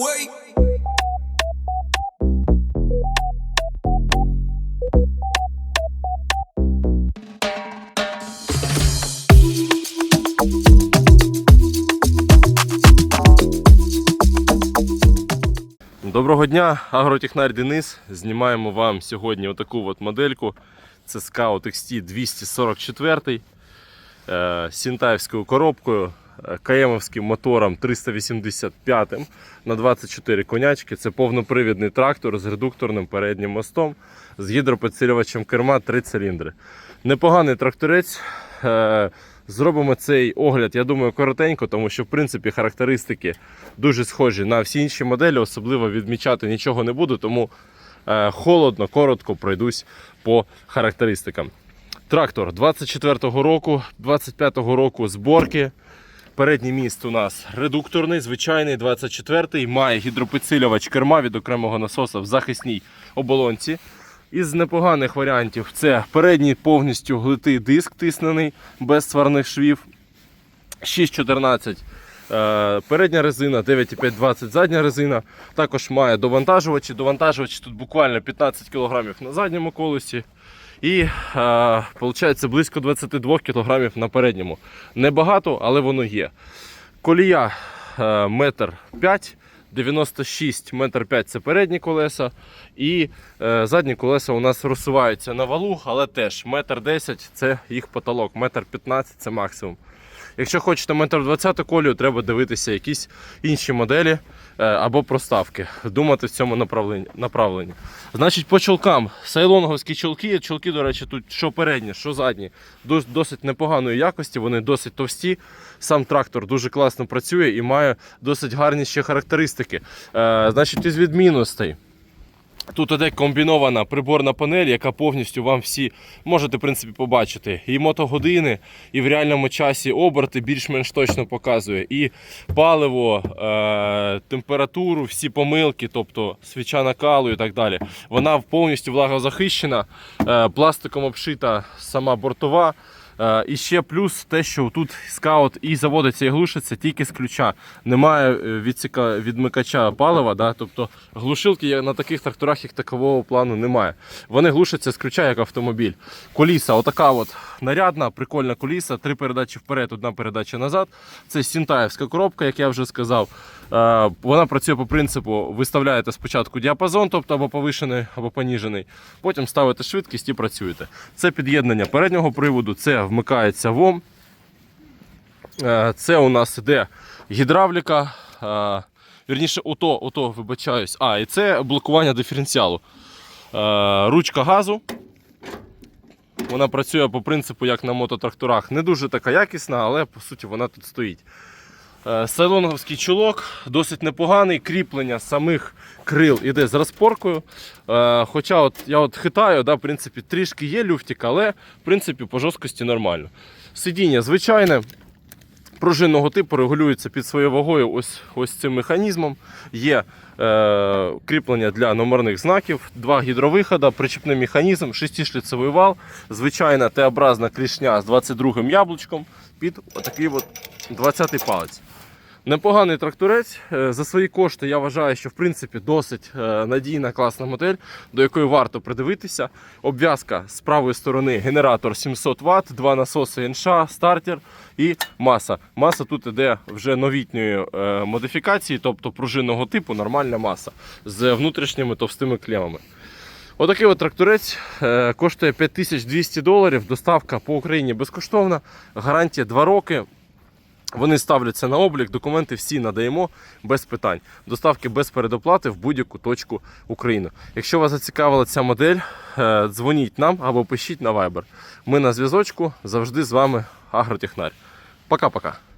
away. Доброго дня, агротехнар Денис. Знімаємо вам сьогодні отаку от модельку. Це Scout XT 244 е, сінтаївською коробкою, КМовським мотором 385 на 24 конячки. Це повнопривідний трактор з редукторним переднім мостом з гідропідсилювачем керма 3 циліндри. Непоганий тракторець. Е, Зробимо цей огляд, я думаю, коротенько, тому що в принципі характеристики дуже схожі на всі інші моделі, особливо відмічати нічого не буду, тому е, холодно, коротко пройдусь по характеристикам. Трактор 24-го року, 25-го року зборки. Передній міст у нас редукторний, звичайний 24-й, має гідропідсилювач керма від окремого насоса в захисній оболонці. Із непоганих варіантів це передній повністю глитий диск тиснений без сварних швів. 6.14 е, передня резина, 9,520 задня резина. Також має довантажувачі. Довантажувачі тут буквально 15 кг на задньому колесі. І е, виходить близько 22 кг на передньому. Небагато, але воно є. Колія е, метр 5, 96 метр 5 це передні колеса. І е, задні колеса у нас розсуваються на валу, але теж метр 10 це їх потолок, метр 15 це максимум. Якщо хочете метр 20 колію, треба дивитися якісь інші моделі е, або проставки, думати в цьому направленні. Значить, по чолкам. Сайлонговські чолки. Чолки, до речі, тут що передні, що задні, досить непоганої якості, вони досить товсті. Сам трактор дуже класно працює і має досить гарні ще характеристики. Е, значить, із відмінностей. Тут іде комбінована приборна панель, яка повністю вам всі можете в принципі побачити. І мотогодини, і в реальному часі оберти більш-менш точно показує. І паливо, е- температуру, всі помилки, тобто свіча накалу і так далі. Вона повністю влагозахищена, е- пластиком обшита сама бортова. Е, І ще плюс те, що тут скаут і заводиться і глушиться тільки з ключа. Немає е, відсіка, відмикача палива, да? тобто глушилки на таких тракторах як такового плану немає. Вони глушаться з ключа як автомобіль. Коліса, отака от нарядна, прикольна коліса, три передачі вперед, одна передача назад. Це сінтаївська коробка, як я вже сказав. Е, Вона працює по принципу: виставляєте спочатку діапазон, тобто або повишений, або поніжений. Потім ставите швидкість і працюєте. Це під'єднання переднього приводу, це вмикається ВОМ. Е, Це у нас іде гідравліка. е, Вірніше, ото, ото, вибачаюсь. А, і це блокування диференціалу. Е, Ручка газу. Вона працює по принципу, як на мототракторах. Не дуже така якісна, але по суті вона тут стоїть. Е, Сайлонговський чулок досить непоганий. Кріплення самих крил іде з розпоркою. Е, Хоча от я от хитаю, да, в принципі, трішки є люфтик, але в принципі по жорсткості нормально. Сидіння звичайне. Пружинного типу регулюється під своєю вагою ось, ось цим механізмом. Є е, кріплення для номерних знаків, два гідровиходи, причіпний механізм, шестишліцевий вал, звичайна Т-образна клішня з 22 яблучком під отакий от 20-й палець. Непоганий тракторець. Е, За свої кошти я вважаю, що в принципі досить е, надійна, класна модель, до якої варто придивитися. Обв'язка з правої сторони генератор 700 Вт, два насоси НШ, стартер і маса. Маса тут іде вже новітньої е, модифікації, тобто пружинного типу, нормальна маса з внутрішніми товстими клемами. Отакий от тракторець коштує 5200 доларів. Доставка по Україні безкоштовна, гарантія 2 роки. Вони ставляться на облік, документи всі надаємо без питань. Доставки без передоплати в будь-яку точку України. Якщо вас зацікавила ця модель, е, дзвоніть нам або пишіть на Viber. Ми на зв'язочку завжди з вами агротехнар. Пока-пока.